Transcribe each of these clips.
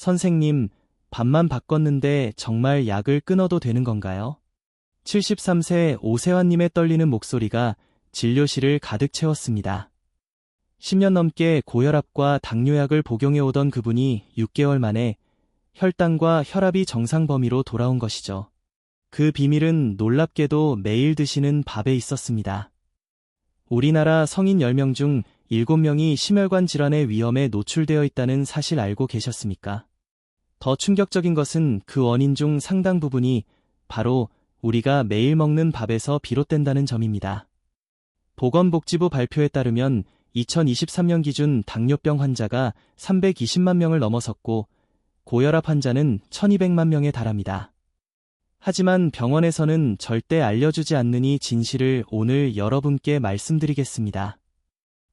선생님, 밥만 바꿨는데 정말 약을 끊어도 되는 건가요? 73세 오세환님의 떨리는 목소리가 진료실을 가득 채웠습니다. 10년 넘게 고혈압과 당뇨약을 복용해오던 그분이 6개월 만에 혈당과 혈압이 정상 범위로 돌아온 것이죠. 그 비밀은 놀랍게도 매일 드시는 밥에 있었습니다. 우리나라 성인 10명 중 7명이 심혈관 질환의 위험에 노출되어 있다는 사실 알고 계셨습니까? 더 충격적인 것은 그 원인 중 상당 부분이 바로 우리가 매일 먹는 밥에서 비롯된다는 점입니다. 보건복지부 발표에 따르면 2023년 기준 당뇨병 환자가 320만 명을 넘어섰고 고혈압 환자는 1200만 명에 달합니다. 하지만 병원에서는 절대 알려주지 이 진실을 오늘 여러분께 말씀드리겠습니다.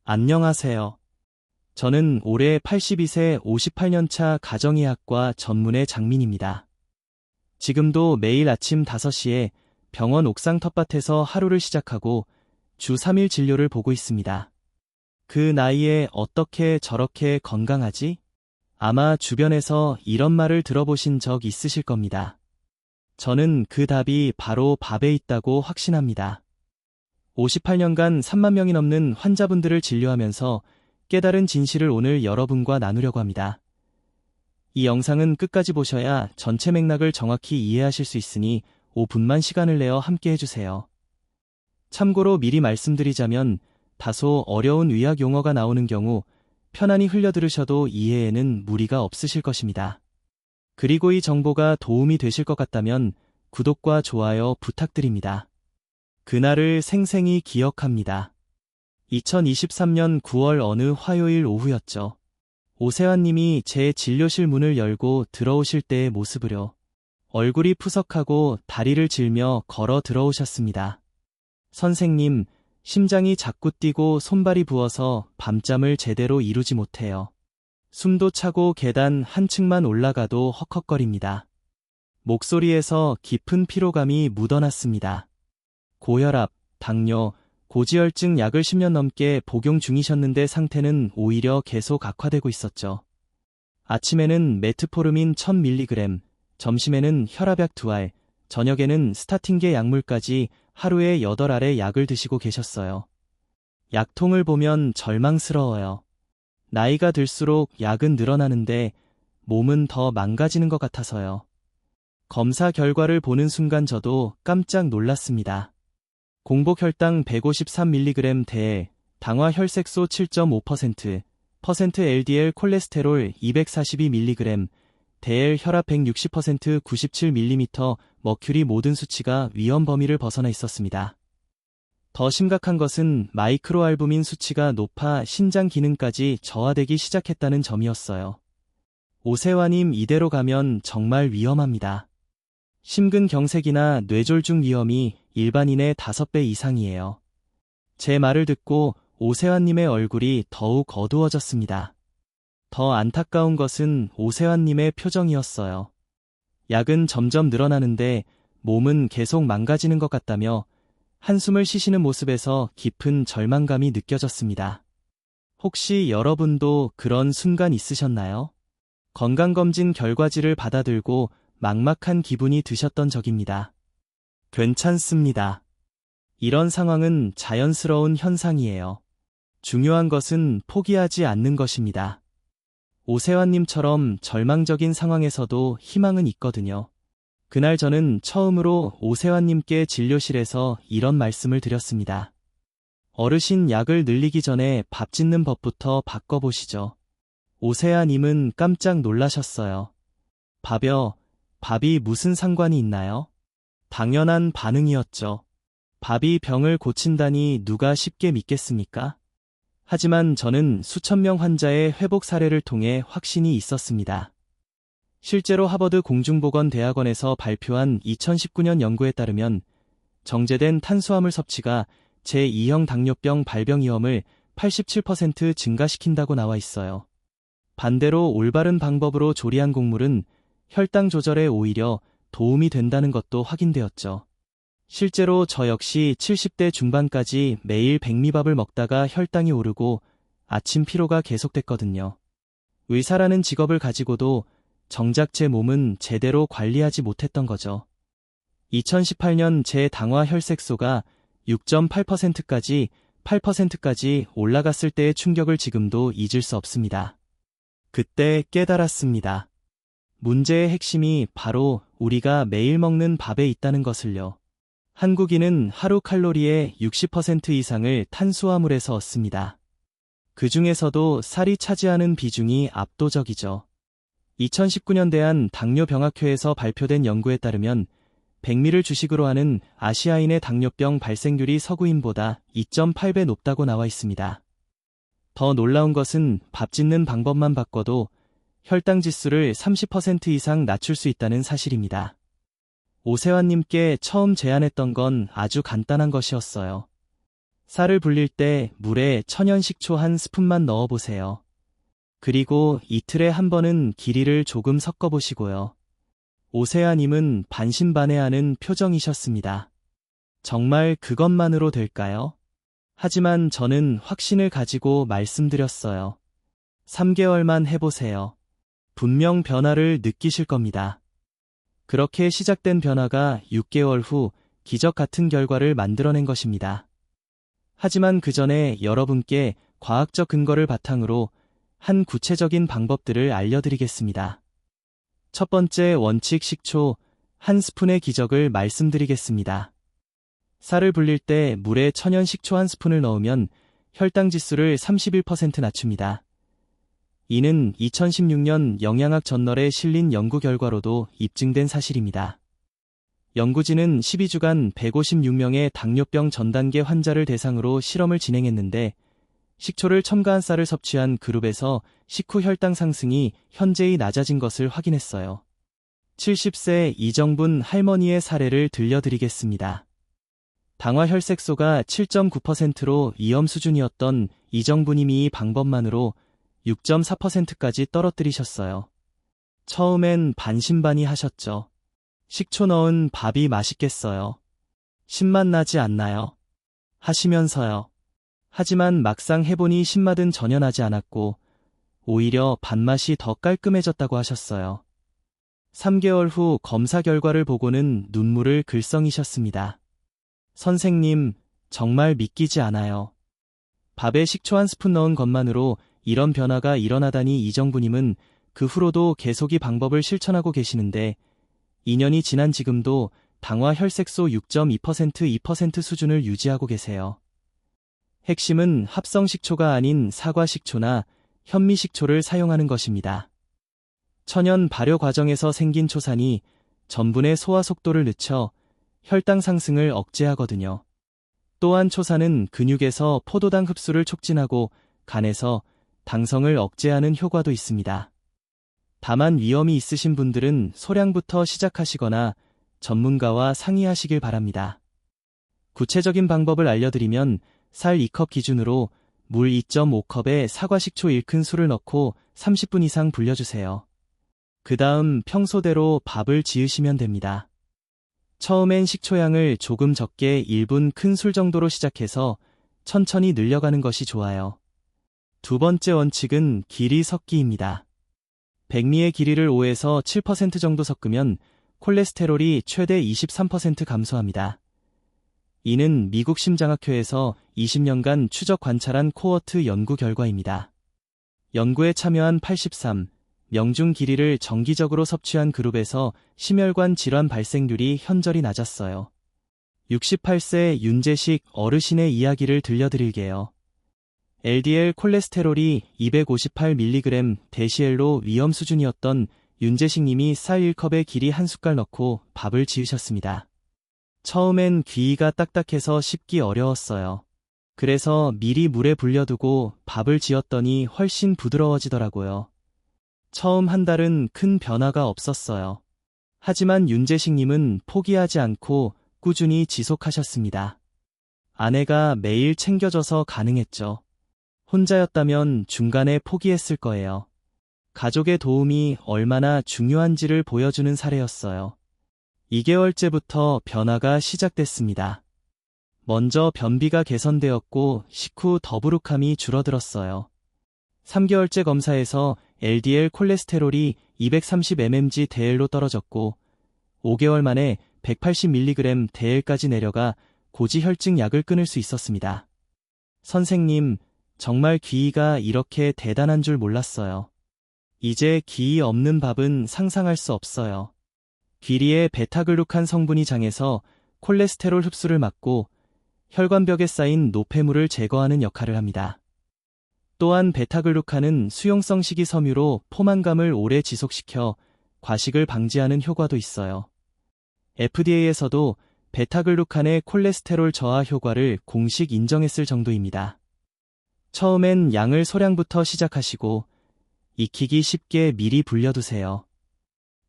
안녕하세요. 저는 올해 82세 58년차 가정의학과 전문의 장민입니다. 지금도 매일 아침 5시에 병원 옥상 텃밭에서 하루를 시작하고 주 3일 진료를 보고 있습니다. 그 나이에 어떻게 저렇게 건강하지? 아마 주변에서 이런 말을 들어보신 적 있으실 겁니다. 저는 그 답이 바로 밥에 있다고 확신합니다. 58년간 3만 명이 넘는 환자분들을 진료하면서 깨달은 진실을 오늘 여러분과 나누려고 합니다. 이 영상은 끝까지 보셔야 전체 맥락을 정확히 이해하실 수 있으니 5분만 시간을 내어 함께 해주세요. 참고로 미리 말씀드리자면 다소 어려운 의학 용어가 나오는 경우 편안히 흘려들으셔도 이해에는 무리가 없으실 것입니다. 그리고 이 정보가 도움이 되실 것 같다면 구독과 좋아요 부탁드립니다. 그날을 생생히 기억합니다. 2023년 9월 어느 화요일 오후였죠. 오세환 님이 제 진료실 문을 열고 들어오실 때의 모습으로 얼굴이 푸석하고 다리를 질며 걸어 들어오셨습니다. 선생님, 심장이 자꾸 뛰고 손발이 부어서 밤잠을 제대로 이루지 못해요. 숨도 차고 계단 한 층만 올라가도 헉헉거립니다. 목소리에서 깊은 피로감이 묻어났습니다. 고혈압, 당뇨, 고지혈증 약을 10년 넘게 복용 중이셨는데 상태는 오히려 계속 악화되고 있었죠. 아침에는 메트포르민 1000mg, 점심에는 혈압약 2알, 저녁에는 스타팅계 약물까지 하루에 8알의 약을 드시고 계셨어요. 약통을 보면 절망스러워요. 나이가 들수록 약은 늘어나는데 몸은 더 망가지는 것 같아서요. 검사 결과를 보는 순간 저도 깜짝 놀랐습니다. 공복 혈당 153mg 대에 당화 혈색소 7.5%, 퍼센트 LDL 콜레스테롤 242mg, 대L 혈압 160% 97mm, 머큐리 모든 수치가 위험 범위를 벗어나 있었습니다. 더 심각한 것은 마이크로알부민 수치가 높아 신장 기능까지 저하되기 시작했다는 점이었어요. 오세화님 이대로 가면 정말 위험합니다. 심근경색이나 뇌졸중 위험이 일반인의 5배 이상이에요. 제 말을 듣고 오세환님의 얼굴이 더욱 어두워졌습니다. 더 안타까운 것은 오세환님의 표정이었어요. 약은 점점 늘어나는데 몸은 계속 망가지는 것 같다며 한숨을 쉬시는 모습에서 깊은 절망감이 느껴졌습니다. 혹시 여러분도 그런 순간 있으셨나요? 건강검진 결과지를 받아들고 막막한 기분이 드셨던 적입니다. 괜찮습니다. 이런 상황은 자연스러운 현상이에요. 중요한 것은 포기하지 않는 것입니다. 오세환님처럼 절망적인 상황에서도 희망은 있거든요. 그날 저는 처음으로 오세환님께 진료실에서 이런 말씀을 드렸습니다. 어르신 약을 늘리기 전에 밥 짓는 법부터 바꿔보시죠. 오세아님은 깜짝 놀라셨어요. 밥여, 밥이 무슨 상관이 있나요? 당연한 반응이었죠. 밥이 병을 고친다니 누가 쉽게 믿겠습니까? 하지만 저는 수천 명 환자의 회복 사례를 통해 확신이 있었습니다. 실제로 하버드 공중보건대학원에서 발표한 2019년 연구에 따르면 정제된 탄수화물 섭취가 제2형 당뇨병 발병 위험을 87% 증가시킨다고 나와 있어요. 반대로 올바른 방법으로 조리한 곡물은 혈당 조절에 오히려 도움이 된다는 것도 확인되었죠. 실제로 저 역시 70대 중반까지 매일 백미밥을 먹다가 혈당이 오르고 아침 피로가 계속됐거든요. 의사라는 직업을 가지고도 정작 제 몸은 제대로 관리하지 못했던 거죠. 2018년 제 당화 혈색소가 6.8%까지 8%까지 올라갔을 때의 충격을 지금도 잊을 수 없습니다. 그때 깨달았습니다. 문제의 핵심이 바로 우리가 매일 먹는 밥에 있다는 것을요. 한국인은 하루 칼로리의 60% 이상을 탄수화물에서 얻습니다. 그 중에서도 살이 차지하는 비중이 압도적이죠. 2019년 대한 당뇨병학회에서 발표된 연구에 따르면 백미를 주식으로 하는 아시아인의 당뇨병 발생률이 서구인보다 2.8배 높다고 나와 있습니다. 더 놀라운 것은 밥 짓는 방법만 바꿔도 혈당 지수를 30% 이상 낮출 수 있다는 사실입니다. 오세환님께 처음 제안했던 건 아주 간단한 것이었어요. 쌀을 불릴 때 물에 천연 식초 한 스푼만 넣어보세요. 그리고 이틀에 한 번은 길이를 조금 섞어보시고요. 오세아님은 반신반해하는 표정이셨습니다. 정말 그것만으로 될까요? 하지만 저는 확신을 가지고 말씀드렸어요. 3개월만 해보세요. 분명 변화를 느끼실 겁니다. 그렇게 시작된 변화가 6개월 후 기적 같은 결과를 만들어낸 것입니다. 하지만 그 전에 여러분께 과학적 근거를 바탕으로 한 구체적인 방법들을 알려드리겠습니다. 첫 번째 원칙 식초 한 스푼의 기적을 말씀드리겠습니다. 쌀을 불릴 때 물에 천연 식초 한 스푼을 넣으면 혈당 지수를 31% 낮춥니다. 이는 2016년 영양학 전널에 실린 연구 결과로도 입증된 사실입니다. 연구진은 12주간 156명의 당뇨병 전 단계 환자를 대상으로 실험을 진행했는데 식초를 첨가한 쌀을 섭취한 그룹에서 식후 혈당 상승이 현재의 낮아진 것을 확인했어요. 70세 이정분 할머니의 사례를 들려드리겠습니다. 당화 혈색소가 7.9%로 위험 수준이었던 이정부님이 이 방법만으로 6.4%까지 떨어뜨리셨어요. 처음엔 반신반의 하셨죠. 식초 넣은 밥이 맛있겠어요. 신맛 나지 않나요? 하시면서요. 하지만 막상 해보니 신맛은 전혀 나지 않았고 오히려 밥맛이 더 깔끔해졌다고 하셨어요. 3개월 후 검사 결과를 보고는 눈물을 글썽이셨습니다. 선생님, 정말 믿기지 않아요. 밥에 식초 한 스푼 넣은 것만으로 이런 변화가 일어나다니 이정부님은 그 후로도 계속 이 방법을 실천하고 계시는데 2년이 지난 지금도 당화 혈색소 6.2% 2% 수준을 유지하고 계세요. 핵심은 합성 식초가 아닌 사과 식초나 현미 식초를 사용하는 것입니다. 천연 발효 과정에서 생긴 초산이 전분의 소화 속도를 늦춰 혈당 상승을 억제하거든요. 또한 초산은 근육에서 포도당 흡수를 촉진하고 간에서 당성을 억제하는 효과도 있습니다. 다만 위험이 있으신 분들은 소량부터 시작하시거나 전문가와 상의하시길 바랍니다. 구체적인 방법을 알려드리면 살 2컵 기준으로 물 2.5컵에 사과식초 1큰 술을 넣고 30분 이상 불려주세요. 그 다음 평소대로 밥을 지으시면 됩니다. 처음엔 식초양을 조금 적게 1분 큰 술 정도로 시작해서 천천히 늘려가는 것이 좋아요. 두 번째 원칙은 길이 섞기입니다. 백미의 길이를 5에서 7% 정도 섞으면 콜레스테롤이 최대 23% 감소합니다. 이는 미국 심장학회에서 20년간 추적 관찰한 코어트 연구 결과입니다. 연구에 참여한 83 명중 길이를 정기적으로 섭취한 그룹에서 심혈관 질환 발생률이 현저히 낮았어요. 68세 윤재식 어르신의 이야기를 들려드릴게요. LDL 콜레스테롤이 258mg 데시엘로 위험 수준이었던 윤재식 님이 쌀 1컵에 길이 한 숟갈 넣고 밥을 지으셨습니다. 처음엔 귀가 딱딱해서 씹기 어려웠어요. 그래서 미리 물에 불려두고 밥을 지었더니 훨씬 부드러워지더라고요. 처음 한 달은 큰 변화가 없었어요. 하지만 윤재식 님은 포기하지 않고 꾸준히 지속하셨습니다. 아내가 매일 챙겨줘서 가능했죠. 혼자였다면 중간에 포기했을 거예요. 가족의 도움이 얼마나 중요한지를 보여주는 사례였어요. 2개월째부터 변화가 시작됐습니다. 먼저 변비가 개선되었고 식후 더부룩함이 줄어들었어요. 3개월째 검사에서 LDL 콜레스테롤이 230mmg 대엘로 떨어졌고 5개월 만에 180mg 대엘까지 내려가 고지혈증 약을 끊을 수 있었습니다. 선생님, 정말 귀이가 이렇게 대단한 줄 몰랐어요. 이제 귀이 없는 밥은 상상할 수 없어요. 귀리의 베타글루칸 성분이 장에서 콜레스테롤 흡수를 막고 혈관벽에 쌓인 노폐물을 제거하는 역할을 합니다. 또한 베타글루칸은 수용성 식이섬유로 포만감을 오래 지속시켜 과식을 방지하는 효과도 있어요. FDA에서도 베타글루칸의 콜레스테롤 저하 효과를 공식 인정했을 정도입니다. 처음엔 양을 소량부터 시작하시고 익히기 쉽게 미리 불려두세요.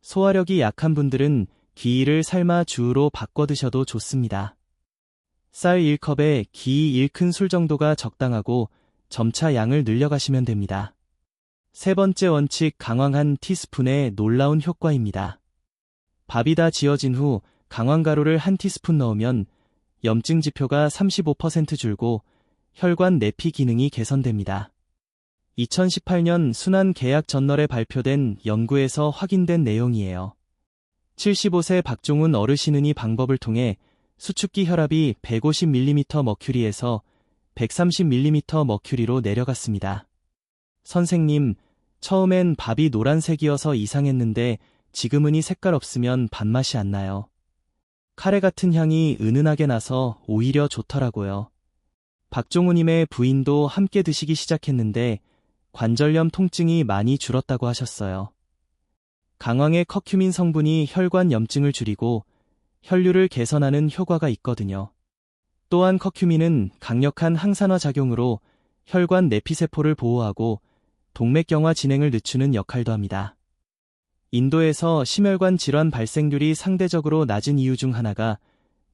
소화력이 약한 분들은 기이를 삶아 주우로 바꿔 드셔도 좋습니다. 쌀 1컵에 기 1큰 술 정도가 적당하고 점차 양을 늘려가시면 됩니다. 세 번째 원칙 강황 한 티스푼의 놀라운 효과입니다. 밥이 다 지어진 후 강황가루를 한 티스푼 넣으면 염증 지표가 35% 줄고 혈관 내피 기능이 개선됩니다. 2018년 순환 계약 전널에 발표된 연구에서 확인된 내용이에요. 75세 박종훈 어르신은 이 방법을 통해 수축기 혈압이 150mm 머큐리에서 130mm 머큐리로 내려갔습니다. 선생님, 처음엔 밥이 노란색이어서 이상했는데 지금은 이 색깔 없으면 밥맛이 안 나요. 카레 같은 향이 은은하게 나서 오히려 좋더라고요. 박종우님의 부인도 함께 드시기 시작했는데 관절염 통증이 많이 줄었다고 하셨어요. 강황의 커큐민 성분이 혈관 염증을 줄이고 혈류를 개선하는 효과가 있거든요. 또한 커큐민은 강력한 항산화 작용으로 혈관 내피세포를 보호하고 동맥경화 진행을 늦추는 역할도 합니다. 인도에서 심혈관 질환 발생률이 상대적으로 낮은 이유 중 하나가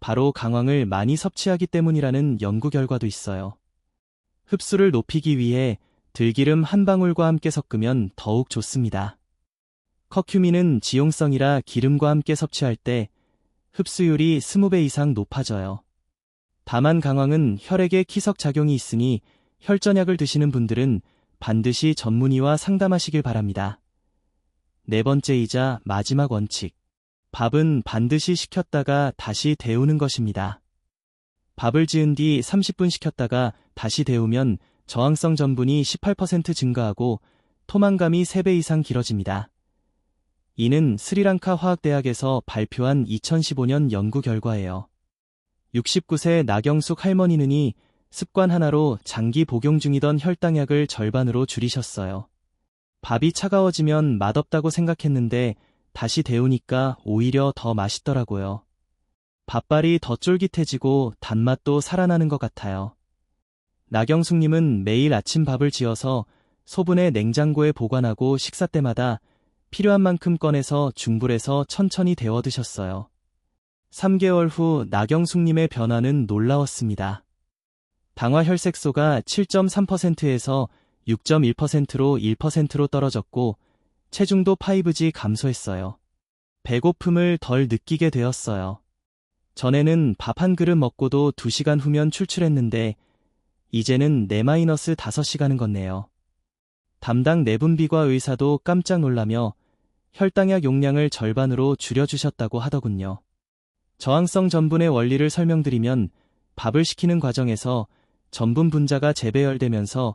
바로 강황을 많이 섭취하기 때문이라는 연구 결과도 있어요. 흡수를 높이기 위해 들기름 한 방울과 함께 섞으면 더욱 좋습니다. 커큐민은 지용성이라 기름과 함께 섭취할 때 흡수율이 20배 이상 높아져요. 다만 강황은 혈액에 키석 작용이 있으니 혈전약을 드시는 분들은 반드시 전문의와 상담하시길 바랍니다. 네 번째이자 마지막 원칙. 밥은 반드시 식혔다가 다시 데우는 것입니다. 밥을 지은 뒤 30분 식혔다가 다시 데우면 저항성 전분이 18% 증가하고 토만감이 3배 이상 길어집니다. 이는 스리랑카 화학대학에서 발표한 2015년 연구 결과예요. 69세 나경숙 할머니는이 습관 하나로 장기 복용 중이던 혈당약을 절반으로 줄이셨어요. 밥이 차가워지면 맛없다고 생각했는데 다시 데우니까 오히려 더 맛있더라고요. 밥발이 더 쫄깃해지고 단맛도 살아나는 것 같아요. 나경숙님은 매일 아침 밥을 지어서 소분해 냉장고에 보관하고 식사 때마다 필요한 만큼 꺼내서 중불에서 천천히 데워 드셨어요. 3개월 후 나경숙님의 변화는 놀라웠습니다. 당화 혈색소가 7.3%에서 6.1%로 1%로 떨어졌고 체중도 5G 감소했어요. 배고픔을 덜 느끼게 되었어요. 전에는 밥 한 그릇 먹고도 2시간 후면 출출했는데 이제는 4-5시간은 걷네요. 담당 내분비과 의사도 깜짝 놀라며 혈당약 용량을 절반으로 줄여주셨다고 하더군요. 저항성 전분의 원리를 설명드리면 밥을 식히는 과정에서 전분 분자가 재배열되면서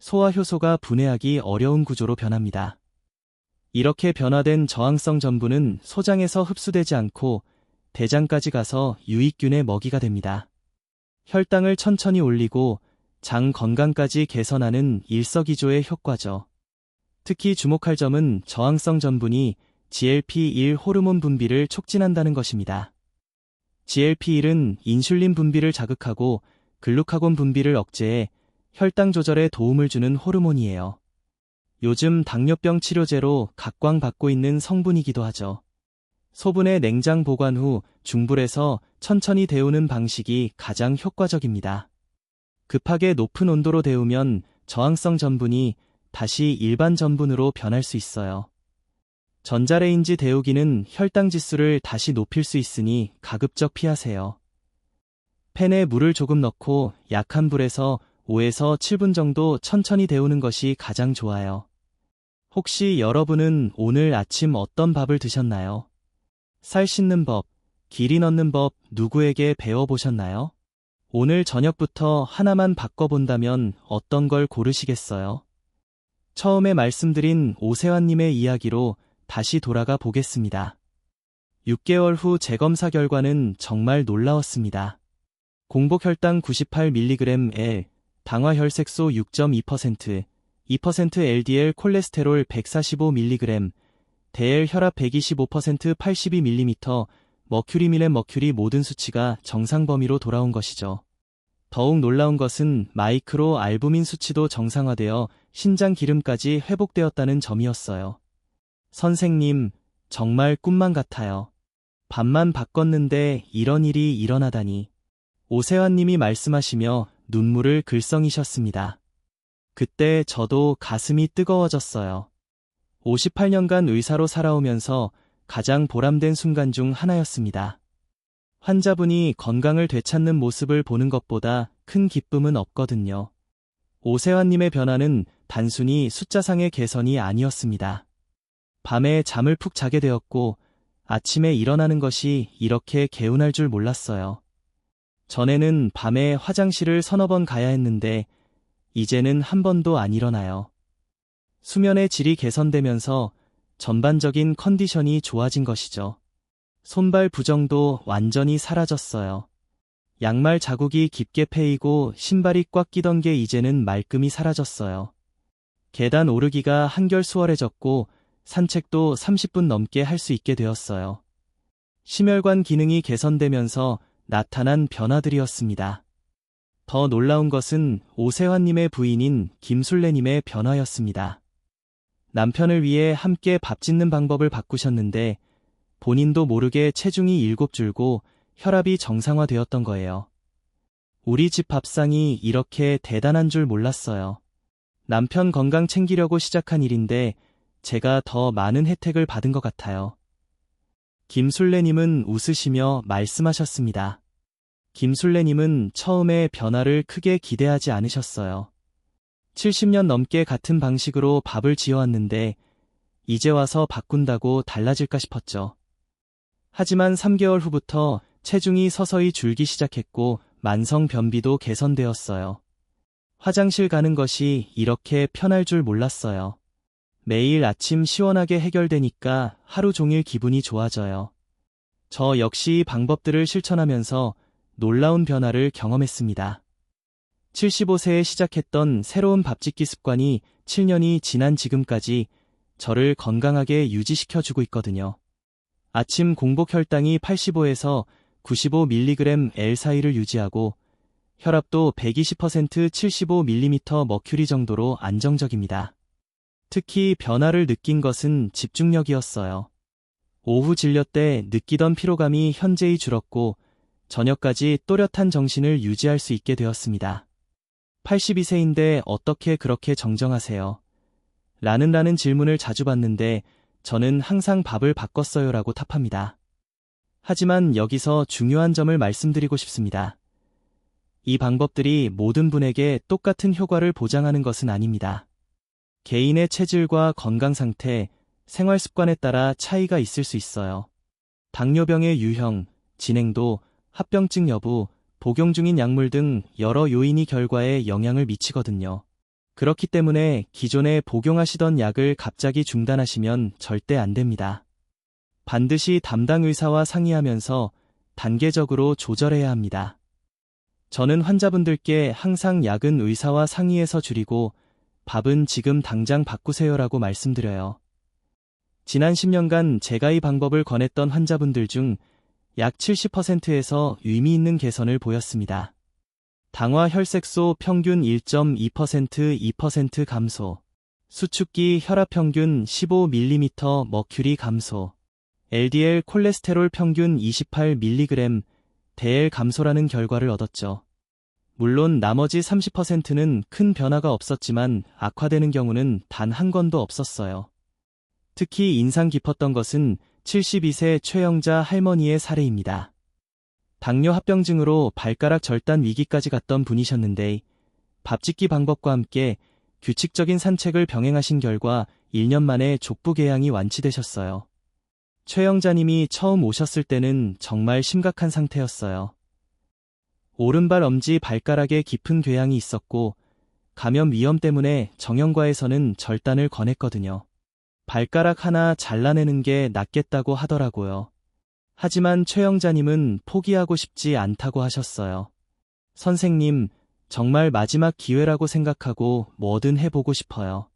소화 효소가 분해하기 어려운 구조로 변합니다. 이렇게 변화된 저항성 전분은 소장에서 흡수되지 않고 대장까지 가서 유익균의 먹이가 됩니다. 혈당을 천천히 올리고 장 건강까지 개선하는 일석이조의 효과죠. 특히 주목할 점은 저항성 전분이 GLP-1 호르몬 분비를 촉진한다는 것입니다. GLP-1은 인슐린 분비를 자극하고 글루카곤 분비를 억제해 혈당 조절에 도움을 주는 호르몬이에요. 요즘 당뇨병 치료제로 각광받고 있는 성분이기도 하죠. 소분의 냉장 보관 후 중불에서 천천히 데우는 방식이 가장 효과적입니다. 급하게 높은 온도로 데우면 저항성 전분이 다시 일반 전분으로 변할 수 있어요. 전자레인지 데우기는 혈당 지수를 다시 높일 수 있으니 가급적 피하세요. 팬에 물을 조금 넣고 약한 불에서 5에서 7분 정도 천천히 데우는 것이 가장 좋아요. 혹시 여러분은 오늘 아침 어떤 밥을 드셨나요? 살 씻는 법, 길이 넣는 법 누구에게 배워보셨나요? 오늘 저녁부터 하나만 바꿔본다면 어떤 걸 고르시겠어요? 처음에 말씀드린 오세환님의 이야기로 다시 돌아가 보겠습니다. 6개월 후 재검사 결과는 정말 놀라웠습니다. 공복 혈당 98mg/L, 당화 혈색소 6.2%, 2% LDL 콜레스테롤 145mg, 대L 혈압 125% 82mm, 머큐리 밀렘 머큐리 모든 수치가 정상 범위로 돌아온 것이죠. 더욱 놀라운 것은 마이크로 알부민 수치도 정상화되어 신장 기름까지 회복되었다는 점이었어요. 선생님, 정말 꿈만 같아요. 밥만 바꿨는데 이런 일이 일어나다니. 오세환님이 말씀하시며 눈물을 글썽이셨습니다. 그때 저도 가슴이 뜨거워졌어요. 58년간 의사로 살아오면서 가장 보람된 순간 중 하나였습니다. 환자분이 건강을 되찾는 모습을 보는 것보다 큰 기쁨은 없거든요. 오세환님의 변화는 단순히 숫자상의 개선이 아니었습니다. 밤에 잠을 푹 자게 되었고 아침에 일어나는 것이 이렇게 개운할 줄 몰랐어요. 전에는 밤에 화장실을 서너 번 가야 했는데 이제는 한 번도 안 일어나요. 수면의 질이 개선되면서 전반적인 컨디션이 좋아진 것이죠. 손발 부정도 완전히 사라졌어요. 양말 자국이 깊게 패이고 신발이 꽉 끼던 게 이제는 말끔히 사라졌어요. 계단 오르기가 한결 수월해졌고 산책도 30분 넘게 할 수 있게 되었어요. 심혈관 기능이 개선되면서 나타난 변화들이었습니다. 더 놀라운 것은 오세환님의 부인인 김술래님의 변화였습니다. 남편을 위해 함께 밥 짓는 방법을 바꾸셨는데 본인도 모르게 체중이 일곱 줄고 혈압이 정상화되었던 거예요. 우리 집 밥상이 이렇게 대단한 줄 몰랐어요. 남편 건강 챙기려고 시작한 일인데 제가 더 많은 혜택을 받은 것 같아요. 김술래님은 웃으시며 말씀하셨습니다. 김술래님은 처음에 변화를 크게 기대하지 않으셨어요. 70년 넘게 같은 방식으로 밥을 지어왔는데 이제 와서 바꾼다고 달라질까 싶었죠. 하지만 3개월 후부터 체중이 서서히 줄기 시작했고 만성 변비도 개선되었어요. 화장실 가는 것이 이렇게 편할 줄 몰랐어요. 매일 아침 시원하게 해결되니까 하루 종일 기분이 좋아져요. 저 역시 방법들을 실천하면서 놀라운 변화를 경험했습니다. 75세에 시작했던 새로운 밥짓기 습관이 7년이 지난 지금까지 저를 건강하게 유지시켜주고 있거든요. 아침 공복 혈당이 85에서 95mg L 사이를 유지하고 혈압도 120% 75mm 머큐리 정도로 안정적입니다. 특히 변화를 느낀 것은 집중력이었어요. 오후 진료 때 느끼던 피로감이 현재히 줄었고 저녁까지 또렷한 정신을 유지할 수 있게 되었습니다. 82세인데 어떻게 그렇게 정정하세요? 라는 라는 질문을 자주 받는데 저는 항상 밥을 바꿨어요 라고 답합니다. 하지만 여기서 중요한 점을 말씀드리고 싶습니다. 이 방법들이 모든 분에게 똑같은 효과를 보장하는 것은 아닙니다. 개인의 체질과 건강 상태, 생활 습관에 따라 차이가 있을 수 있어요. 당뇨병의 유형, 진행도, 합병증 여부, 복용 중인 약물 등 여러 요인이 결과에 영향을 미치거든요. 그렇기 때문에 기존에 복용하시던 약을 갑자기 중단하시면 절대 안 됩니다. 반드시 담당 의사와 상의하면서 단계적으로 조절해야 합니다. 저는 환자분들께 항상 약은 의사와 상의해서 줄이고 밥은 지금 당장 바꾸세요라고 말씀드려요. 지난 10년간 제가 이 방법을 권했던 환자분들 중 약 70%에서 의미 있는 개선을 보였습니다. 당화 혈색소 평균 1.2% 2% 감소, 수축기 혈압 평균 15mm 머큐리 감소, LDL 콜레스테롤 평균 28mg 대L 감소라는 결과를 얻었죠. 물론 나머지 30%는 큰 변화가 없었지만 악화되는 경우는 단 한 건도 없었어요. 특히 인상 깊었던 것은 72세 최영자 할머니의 사례입니다. 당뇨 합병증으로 발가락 절단 위기까지 갔던 분이셨는데 밥짓기 방법과 함께 규칙적인 산책을 병행하신 결과 1년 만에 족부 개양이 완치되셨어요. 최영자님이 처음 오셨을 때는 정말 심각한 상태였어요. 오른발 엄지 발가락에 깊은 궤양이 있었고 감염 위험 때문에 정형과에서는 절단을 권했거든요. 발가락 하나 잘라내는 게 낫겠다고 하더라고요. 하지만 최영자님은 포기하고 싶지 않다고 하셨어요. 선생님, 정말 마지막 기회라고 생각하고 뭐든 해보고 싶어요.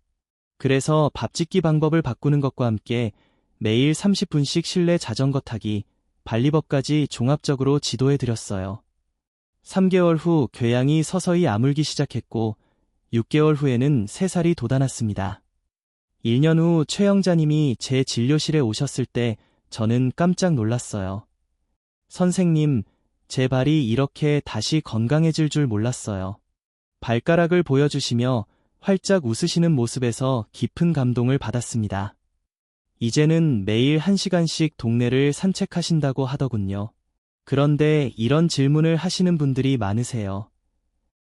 그래서 밥 짓기 방법을 바꾸는 것과 함께 매일 30분씩 실내 자전거 타기, 발리법까지 종합적으로 지도해 드렸어요. 3개월 후 궤양이 서서히 아물기 시작했고 6개월 후에는 3살이 돋아났습니다. 1년 후 최영자님이 제 진료실에 오셨을 때 저는 깜짝 놀랐어요. 선생님, 제 발이 이렇게 다시 건강해질 줄 몰랐어요. 발가락을 보여주시며 활짝 웃으시는 모습에서 깊은 감동을 받았습니다. 이제는 매일 1시간씩 동네를 산책하신다고 하더군요. 그런데 이런 질문을 하시는 분들이 많으세요.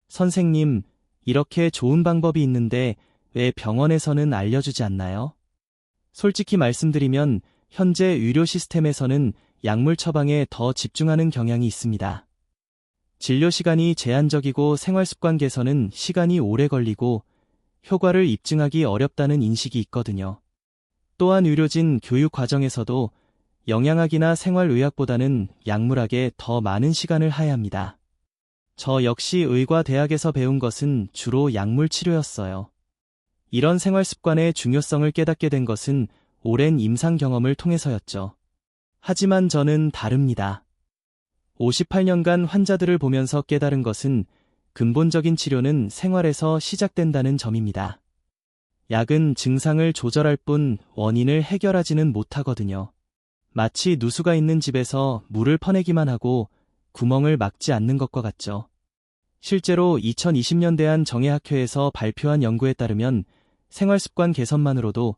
선생님, 이렇게 좋은 방법이 있는데 왜 병원에서는 알려주지 않나요? 솔직히 말씀드리면 현재 의료 시스템에서는 약물 처방에 더 집중하는 경향이 있습니다. 진료 시간이 제한적이고 생활 습관 개선은 시간이 오래 걸리고 효과를 입증하기 어렵다는 인식이 있거든요. 또한 의료진 교육 과정에서도 영양학이나 생활의학보다는 약물학에 더 많은 시간을 하야합니다. 저 역시 의과대학에서 배운 것은 주로 약물 치료였어요. 이런 생활 습관의 중요성을 깨닫게 된 것은 오랜 임상 경험을 통해서였죠. 하지만 저는 다릅니다. 58년간 환자들을 보면서 깨달은 것은 근본적인 치료는 생활에서 시작된다는 점입니다. 약은 증상을 조절할 뿐 원인을 해결하지는 못하거든요. 마치 누수가 있는 집에서 물을 퍼내기만 하고 구멍을 막지 않는 것과 같죠. 실제로 2020년 대 한 정예학회에서 발표한 연구에 따르면 생활습관 개선만으로도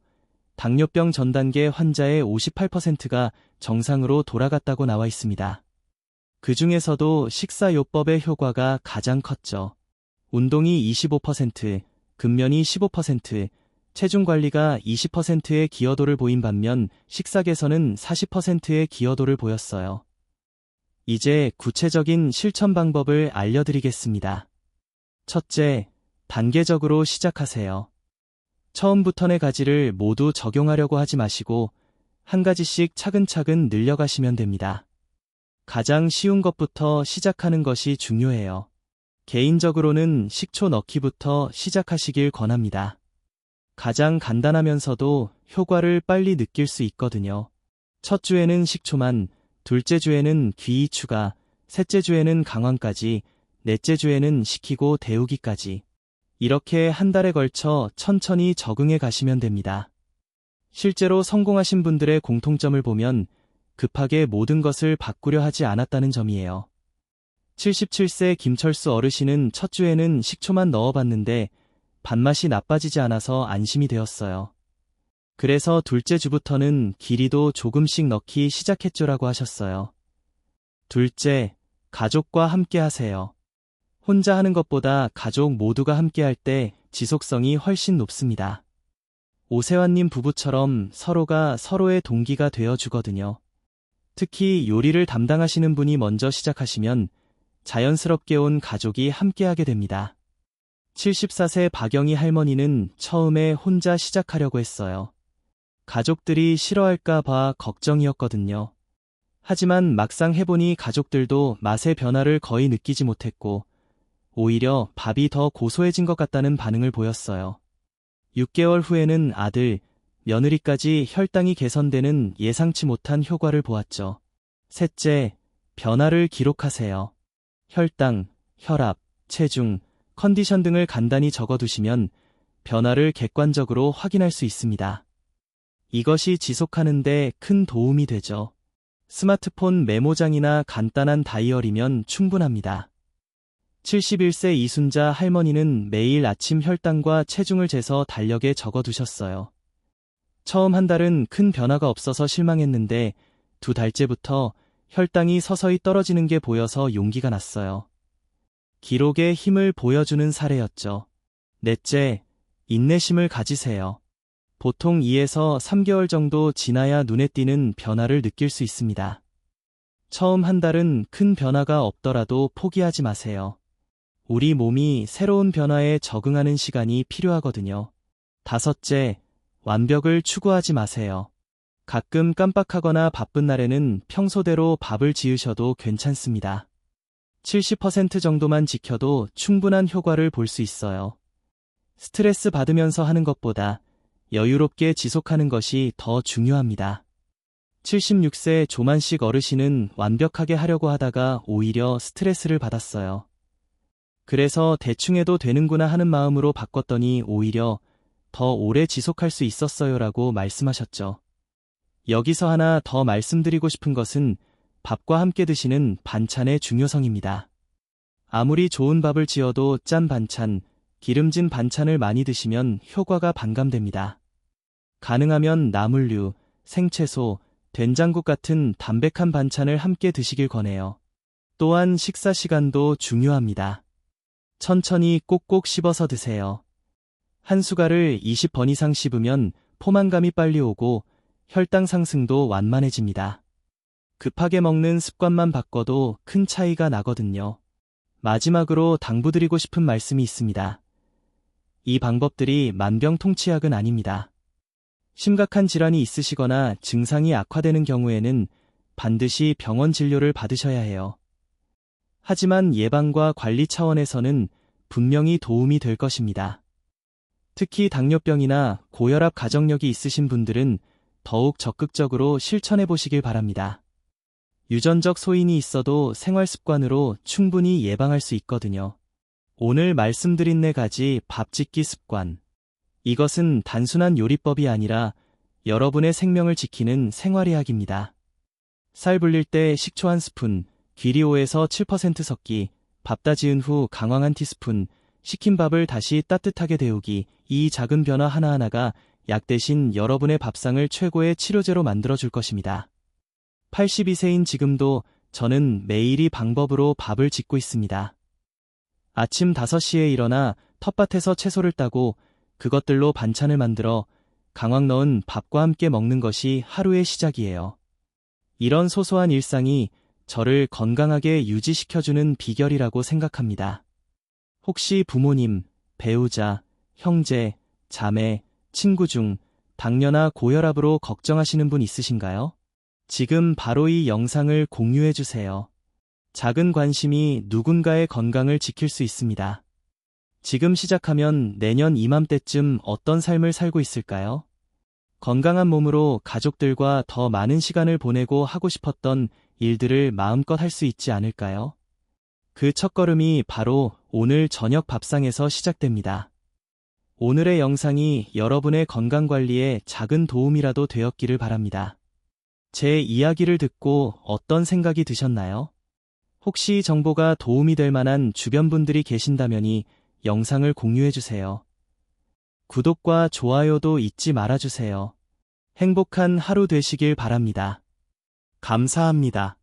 당뇨병 전 단계 환자의 58%가 정상으로 돌아갔다고 나와 있습니다. 그 중에서도 식사요법의 효과가 가장 컸죠. 운동이 25%, 근면이 15%, 체중 관리가 20%의 기여도를 보인 반면 식사 개선은 40%의 기여도를 보였어요. 이제 구체적인 실천 방법을 알려드리겠습니다. 첫째, 단계적으로 시작하세요. 처음부터 네 가지를 모두 적용하려고 하지 마시고 한 가지씩 차근차근 늘려가시면 됩니다. 가장 쉬운 것부터 시작하는 것이 중요해요. 개인적으로는 식초 넣기부터 시작하시길 권합니다. 가장 간단하면서도 효과를 빨리 느낄 수 있거든요. 첫 주에는 식초만, 둘째 주에는 귀이 추가, 셋째 주에는 강황까지, 넷째 주에는 식히고 데우기까지. 이렇게 한 달에 걸쳐 천천히 적응해 가시면 됩니다. 실제로 성공하신 분들의 공통점을 보면 급하게 모든 것을 바꾸려 하지 않았다는 점이에요. 77세 김철수 어르신은 첫 주에는 식초만 넣어봤는데 밥맛이 나빠지지 않아서 안심이 되었어요. 그래서 둘째 주부터는 길이도 조금씩 넣기 시작했죠라고 하셨어요. 둘째, 가족과 함께 하세요. 혼자 하는 것보다 가족 모두가 함께 할 때 지속성이 훨씬 높습니다. 오세환님 부부처럼 서로가 서로의 동기가 되어 주거든요. 특히 요리를 담당하시는 분이 먼저 시작하시면 자연스럽게 온 가족이 함께하게 됩니다. 74세 박영희 할머니는 처음에 혼자 시작하려고 했어요. 가족들이 싫어할까 봐 걱정이었거든요. 하지만 막상 해보니 가족들도 맛의 변화를 거의 느끼지 못했고, 오히려 밥이 더 고소해진 것 같다는 반응을 보였어요. 6개월 후에는 아들, 며느리까지 혈당이 개선되는 예상치 못한 효과를 보았죠. 셋째, 변화를 기록하세요. 혈당, 혈압, 체중, 컨디션 등을 간단히 적어두시면 변화를 객관적으로 확인할 수 있습니다. 이것이 지속하는데 큰 도움이 되죠. 스마트폰 메모장이나 간단한 다이어리면 충분합니다. 71세 이순자 할머니는 매일 아침 혈당과 체중을 재서 달력에 적어두셨어요. 처음 한 달은 큰 변화가 없어서 실망했는데 두 달째부터 혈당이 서서히 떨어지는 게 보여서 용기가 났어요. 기록의 힘을 보여주는 사례였죠. 넷째, 인내심을 가지세요. 보통 2에서 3개월 정도 지나야 눈에 띄는 변화를 느낄 수 있습니다. 처음 한 달은 큰 변화가 없더라도 포기하지 마세요. 우리 몸이 새로운 변화에 적응하는 시간이 필요하거든요. 다섯째, 완벽을 추구하지 마세요. 가끔 깜빡하거나 바쁜 날에는 평소대로 밥을 지으셔도 괜찮습니다. 70% 정도만 지켜도 충분한 효과를 볼 수 있어요. 스트레스 받으면서 하는 것보다 여유롭게 지속하는 것이 더 중요합니다. 76세 조만식 어르신은 완벽하게 하려고 하다가 오히려 스트레스를 받았어요. 그래서 대충 해도 되는구나 하는 마음으로 바꿨더니 오히려 더 오래 지속할 수 있었어요라고 말씀하셨죠. 여기서 하나 더 말씀드리고 싶은 것은 밥과 함께 드시는 반찬의 중요성입니다. 아무리 좋은 밥을 지어도 짠 반찬, 기름진 반찬을 많이 드시면 효과가 반감됩니다. 가능하면 나물류, 생채소, 된장국 같은 담백한 반찬을 함께 드시길 권해요. 또한 식사 시간도 중요합니다. 천천히 꼭꼭 씹어서 드세요. 한 수가를 20번 이상 씹으면 포만감이 빨리 오고 혈당 상승도 완만해집니다. 급하게 먹는 습관만 바꿔도 큰 차이가 나거든요. 마지막으로 당부드리고 싶은 말씀이 있습니다. 이 방법들이 만병통치약은 아닙니다. 심각한 질환이 있으시거나 증상이 악화되는 경우에는 반드시 병원 진료를 받으셔야 해요. 하지만 예방과 관리 차원에서는 분명히 도움이 될 것입니다. 특히 당뇨병이나 고혈압 가정력이 있으신 분들은 더욱 적극적으로 실천해 보시길 바랍니다. 유전적 소인이 있어도 생활 습관으로 충분히 예방할 수 있거든요. 오늘 말씀드린 네 가지 밥 짓기 습관. 이것은 단순한 요리법이 아니라 여러분의 생명을 지키는 생활의학입니다. 살 불릴 때 식초 한 스푼, 귀리 5에서 7% 섞기, 밥 다 지은 후 강황 한 티스푼, 식힌 밥을 다시 따뜻하게 데우기, 이 작은 변화 하나하나가 약 대신 여러분의 밥상을 최고의 치료제로 만들어줄 것입니다. 82세인 지금도 저는 매일이 방법으로 밥을 짓고 있습니다. 아침 5시에 일어나 텃밭에서 채소를 따고 그것들로 반찬을 만들어 강황 넣은 밥과 함께 먹는 것이 하루의 시작이에요. 이런 소소한 일상이 저를 건강하게 유지시켜주는 비결이라고 생각합니다. 혹시 부모님, 배우자, 형제, 자매, 친구 중 당뇨나 고혈압으로 걱정하시는 분 있으신가요? 지금 바로 이 영상을 공유해 주세요. 작은 관심이 누군가의 건강을 지킬 수 있습니다. 지금 시작하면 내년 이맘때쯤 어떤 삶을 살고 있을까요? 건강한 몸으로 가족들과 더 많은 시간을 보내고 하고 싶었던 일들을 마음껏 할 수 있지 않을까요? 그 첫걸음이 바로 오늘 저녁 밥상에서 시작됩니다. 오늘의 영상이 여러분의 건강관리에 작은 도움이라도 되었기를 바랍니다. 제 이야기를 듣고 어떤 생각이 드셨나요? 혹시 정보가 도움이 될 만한 주변 분들이 계신다면이 영상을 공유해주세요. 구독과 좋아요도 잊지 말아주세요. 행복한 하루 되시길 바랍니다. 감사합니다.